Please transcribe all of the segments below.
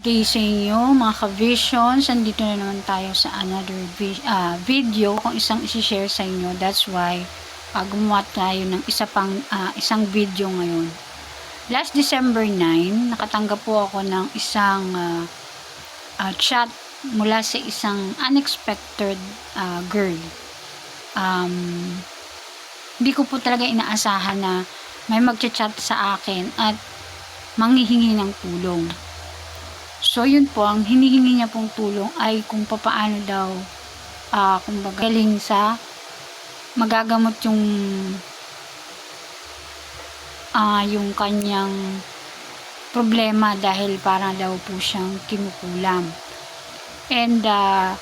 Okay sa mga ka-visions, andito na naman tayo sa another vi- ah, video kung isang isi-share sa inyo. That's why uh, gumawa tayo ng isa pang ah, isang video ngayon. Last December 9, nakatanggap po ako ng isang ah, ah, chat mula sa isang unexpected ah, girl. Um, hindi ko po talaga inaasahan na may magchat-chat sa akin at manghihingi ng tulong. So, yun po, ang hinihingi niya pong tulong ay kung papaano daw, ah kung galing sa magagamot yung ah yung kanyang problema dahil para daw po siyang kinukulam. And ah,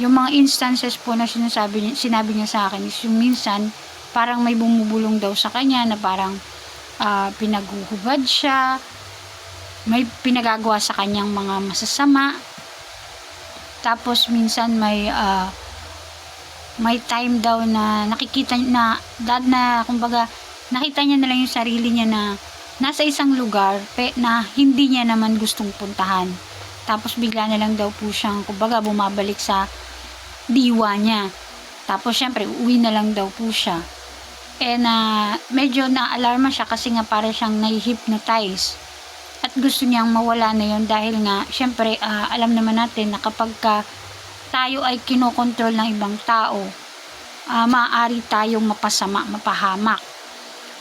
yung mga instances po na sinasabi sinabi niya sa akin is yung minsan parang may bumubulong daw sa kanya na parang ah, pinaguhubad siya, may pinagagawa sa kanyang mga masasama. Tapos minsan may ah, may time daw na nakikita na dad na kumbaga nakita niya na lang yung sarili niya na nasa isang lugar pe, na hindi niya naman gustong puntahan. Tapos bigla na lang daw po siyang kumbaga bumabalik sa diwa niya. Tapos syempre uwi na lang daw po siya. Eh na medyo na-alarma siya kasi nga para siyang nai-hypnotize at gusto niyang mawala na yon dahil nga syempre ah, alam naman natin na kapag ka tayo ay kinokontrol ng ibang tao ah, maaari tayong mapasama, mapahamak.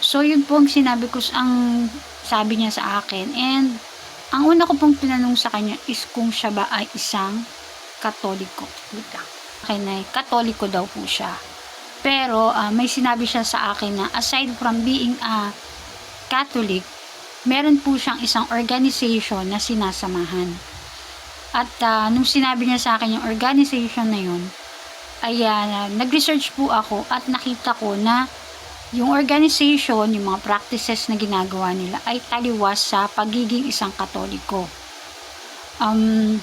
So yun po ang sinabi ko ang sabi niya sa akin. And ang una ko pong tinanong sa kanya is kung siya ba ay isang katoliko. Wait lang. Akin ay katoliko daw po siya. Pero ah, may sinabi siya sa akin na aside from being a Catholic meron po siyang isang organization na sinasamahan. At ah, nung sinabi niya sa akin yung organization na yun, ay ah, nag-research po ako at nakita ko na yung organization, yung mga practices na ginagawa nila ay taliwas sa pagiging isang katoliko. Um,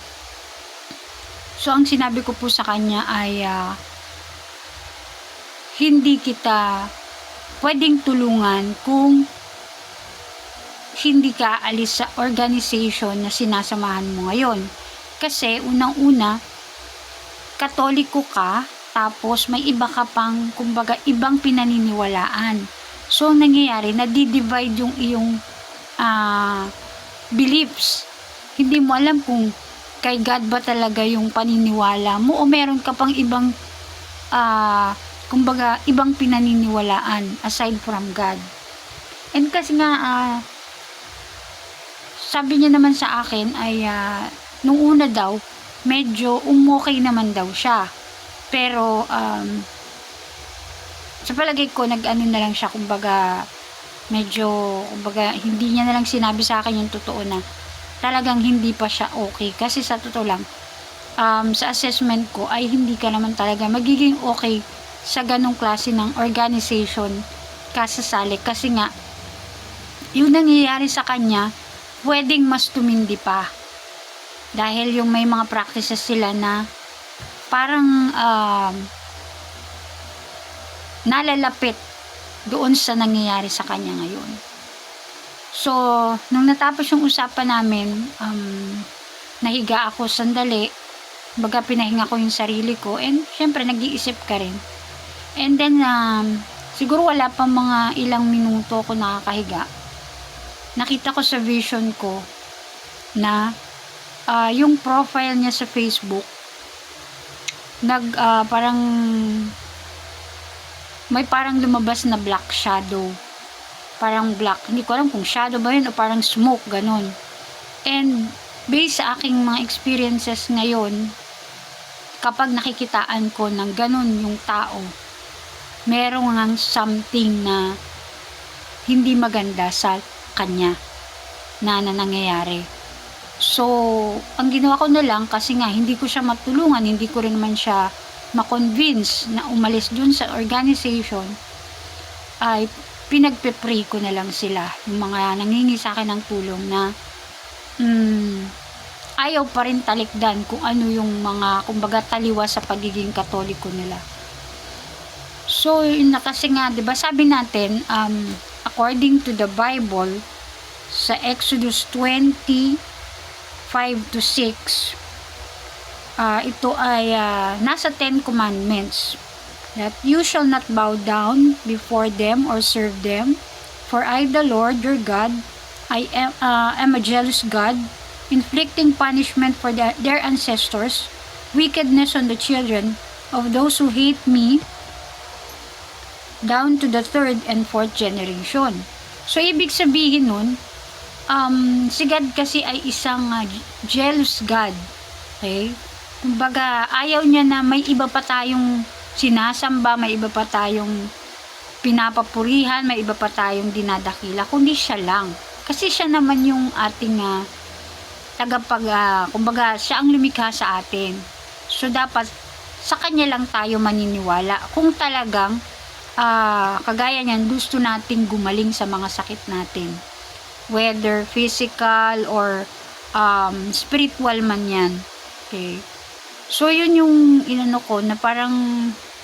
so, ang sinabi ko po sa kanya ay ah, hindi kita pwedeng tulungan kung hindi ka alis sa organization na sinasamahan mo ngayon. Kasi unang-una, katoliko ka, tapos may iba ka pang, kumbaga, ibang pinaniniwalaan. So, ang nangyayari, nadi-divide yung iyong ah, beliefs. Hindi mo alam kung kay God ba talaga yung paniniwala mo o meron ka pang ibang ah, kumbaga, ibang pinaniniwalaan aside from God. And kasi nga, ah, sabi niya naman sa akin ay ah, nung una daw medyo umokay naman daw siya. Pero um, sa palagay ko nag-ano na lang siya kumbaga medyo kumbaga hindi niya na lang sinabi sa akin yung totoo na talagang hindi pa siya okay. Kasi sa totoo lang um, sa assessment ko ay hindi ka naman talaga magiging okay sa ganong klase ng organization kasasali kasi nga yung nangyayari sa kanya pwedeng mas tumindi pa. Dahil yung may mga practices sila na parang um, nalalapit doon sa nangyayari sa kanya ngayon. So, nung natapos yung usapan namin, um, nahiga ako sandali, baga pinahinga ko yung sarili ko, and syempre nag-iisip ka rin. And then, um, siguro wala pa mga ilang minuto ako nakakahiga nakita ko sa vision ko na uh, yung profile niya sa Facebook nag uh, parang may parang lumabas na black shadow. Parang black hindi ko alam kung shadow ba yun o parang smoke ganun. And based sa aking mga experiences ngayon kapag nakikitaan ko ng ganun yung tao merong ang something na hindi maganda sa kanya na, na nangyayari. So, ang ginawa ko na lang kasi nga hindi ko siya matulungan, hindi ko rin naman siya ma-convince na umalis dun sa organization ay pinagpe-pray ko na lang sila yung mga nangingi sa akin ng tulong na mm, ayaw pa rin talikdan kung ano yung mga kumbaga taliwa sa pagiging katoliko nila so yun na kasi nga 'di ba sabi natin um, according to the Bible, sa Exodus 20, 5 to 6, ah, ito ay ah, nasa Ten Commandments that you shall not bow down before them or serve them for I the Lord your God I am, ah, am a jealous God inflicting punishment for their, their ancestors wickedness on the children of those who hate me down to the third and fourth generation. So, ibig sabihin nun, um, si God kasi ay isang ah, jealous God. Okay? Kumbaga, ayaw niya na may iba pa tayong sinasamba, may iba pa tayong pinapapurihan, may iba pa tayong dinadakila, kundi siya lang. Kasi siya naman yung ating ah, tagapag, ah, kumbaga, siya ang lumikha sa atin. So, dapat sa kanya lang tayo maniniwala. Kung talagang, ah, kagaya niyan, gusto nating gumaling sa mga sakit natin. Whether physical or um, spiritual man yan. Okay. So, yun yung inano ko na parang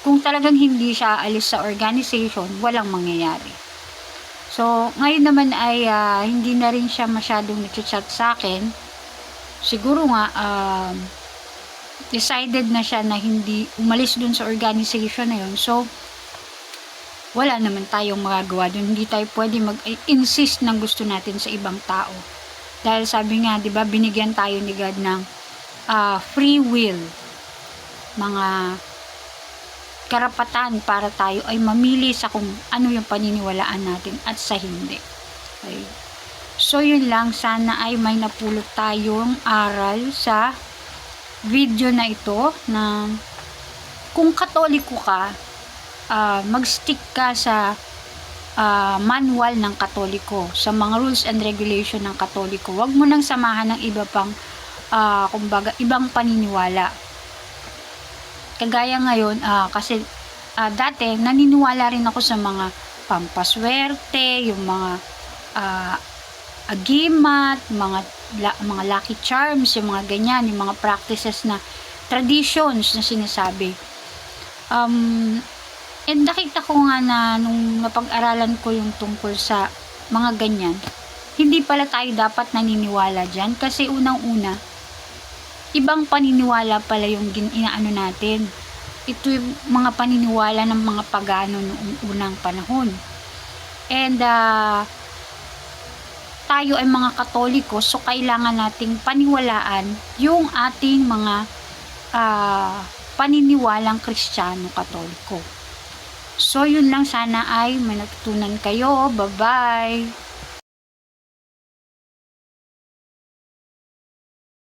kung talagang hindi siya alis sa organization, walang mangyayari. So, ngayon naman ay ah, hindi na rin siya masyadong nagchat sa akin. Siguro nga, um, decided na siya na hindi umalis dun sa organization na yun. So, wala naman tayong magagawa dun. Hindi tayo pwede mag-insist ng gusto natin sa ibang tao. Dahil sabi nga, di ba, binigyan tayo ni God ng ah, free will. Mga karapatan para tayo ay mamili sa kung ano yung paniniwalaan natin at sa hindi. Okay. So, yun lang. Sana ay may napulot tayong aral sa video na ito na kung katoliko ka, ah, mag-stick ka sa ah, manual ng katoliko, sa mga rules and regulation ng katoliko. Huwag mo nang samahan ng iba pang, ah, kumbaga, ibang paniniwala. Kagaya ngayon, ah, kasi ah, dati, naniniwala rin ako sa mga pampaswerte, yung mga ah, agimat, mga la- mga lucky charms, yung mga ganyan, yung mga practices na traditions na sinasabi. Um, and nakita ko nga na nung napag-aralan ko yung tungkol sa mga ganyan, hindi pala tayo dapat naniniwala dyan kasi unang-una, ibang paniniwala pala yung inaano natin. Ito yung mga paniniwala ng mga pagano noong unang panahon. And uh, tayo ay mga katoliko so kailangan nating paniwalaan yung ating mga ah, paniniwalang kristyano katoliko. So yun lang sana ay may natutunan kayo. Bye-bye!